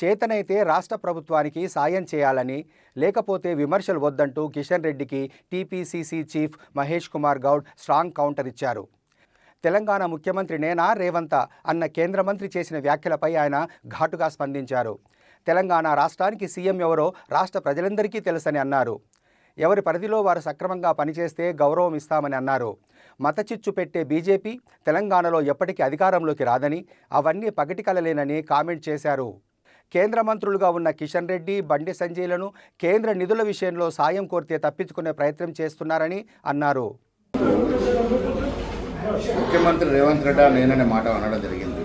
చేతనైతే రాష్ట్ర ప్రభుత్వానికి సాయం చేయాలని లేకపోతే విమర్శలు వద్దంటూ కిషన్ రెడ్డికి TPCC chief Mahesh Kumar Goud strong counter ఇచ్చారు. తెలంగాణ ముఖ్యమంత్రి నేనా రేవంత అన్న కేంద్ర మంత్రి చేసిన వ్యాఖ్యలపై ఆయన ఘాటుగా స్పందించారు. తెలంగాణ రాష్ట్రానికి సీఎం ఎవరో రాష్ట్ర ప్రజలందరికీ తెలుసని అన్నారు. ఎవరి పరిధిలో వారు సక్రమంగా పనిచేస్తే గౌరవం ఇస్తామని అన్నారు. మతచిచ్చు పెట్టే బీజేపీ తెలంగాణలో ఎప్పటికీ అధికారంలోకి రాదని అవన్నీ పగటి కలలేనని కామెంట్ చేశారు. కేంద్ర మంత్రులుగా ఉన్న కిషన్ రెడ్డి బండి సంజయ్లను కేంద్ర నిధుల విషయంలో సాయం కోరితే తప్పించుకునే ప్రయత్నం చేస్తున్నారని అన్నారు. ముఖ్యమంత్రి రేవంత్ రెడ్డి నేననే మాట అనడం జరిగింది.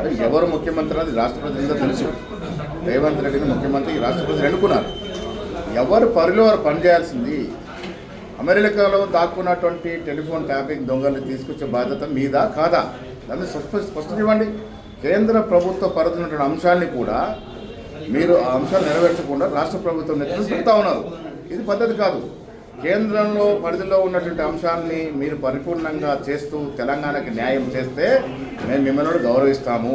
అరే ఎవరు ముఖ్యమంత్రి అది రాష్ట్ర తెలుసు. రేవంత్ రెడ్డిని ముఖ్యమంత్రి రాష్ట్రపతి రాష్ట్ర ఎన్నుకున్నారు. ఎవరు పరిలో వారు పనిచేయాల్సింది అమెరికాలో దాక్కున్నటువంటి టెలిఫోన్ ట్యాపింగ్ దొంగల్ని తీసుకొచ్చే బాధ్యత మీదా కాదా? దాన్ని స్పష్ట స్పష్టం ఇవ్వండి కేంద్ర ప్రభుత్వ పరిధినటువంటి ఉన్నటువంటి అంశాన్ని కూడా మీరు ఆ అంశాలు నెరవేర్చకుండా రాష్ట్ర ప్రభుత్వం నెత్తిన పెడతా ఉన్నారు. ఇది పద్ధతి కాదు. కేంద్రంలో పరిధిలో ఉన్నటువంటి అంశాన్ని మీరు పరిపూర్ణంగా చేస్తూ తెలంగాణకి న్యాయం చేస్తే మేము మిమ్మల్ని గౌరవిస్తాము.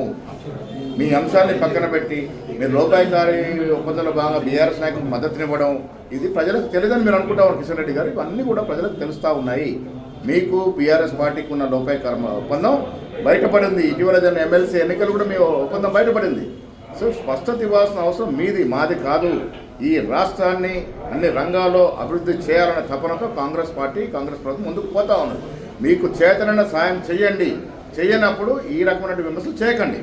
మీ అంశాన్ని పక్కన పెట్టి మీరు లోపాయికారి ఒప్పందంలో భాగంగా బీఆర్ఎస్ నాయకులకు మద్దతునివ్వడం ఇది ప్రజలకు తెలియదని మీరు అనుకుంటారు కిషన్ రెడ్డి గారు. ఇవన్నీ కూడా ప్రజలకు తెలుస్తూ ఉన్నాయి. మీకు బీఆర్ఎస్ పార్టీకి ఉన్న లోపాయికార ఒప్పందం బయటపడింది. ఇటీవల జరిగిన ఎమ్మెల్సీ ఎన్నికలు కూడా మీ ఒప్పందం బయటపడింది. సో స్పష్టత ఇవ్వాల్సిన అవసరం మీది మాది కాదు. ఈ రాష్ట్రాన్ని అన్ని రంగాల్లో అభివృద్ధి చేయాలనే తపనతో కాంగ్రెస్ పార్టీ కాంగ్రెస్ ప్రభుత్వం ముందుకు పోతా ఉన్నది. మీకు చేతనైన సాయం చేయండి చేయనప్పుడు ఈ రకమైన విమర్శలు చేయకండి.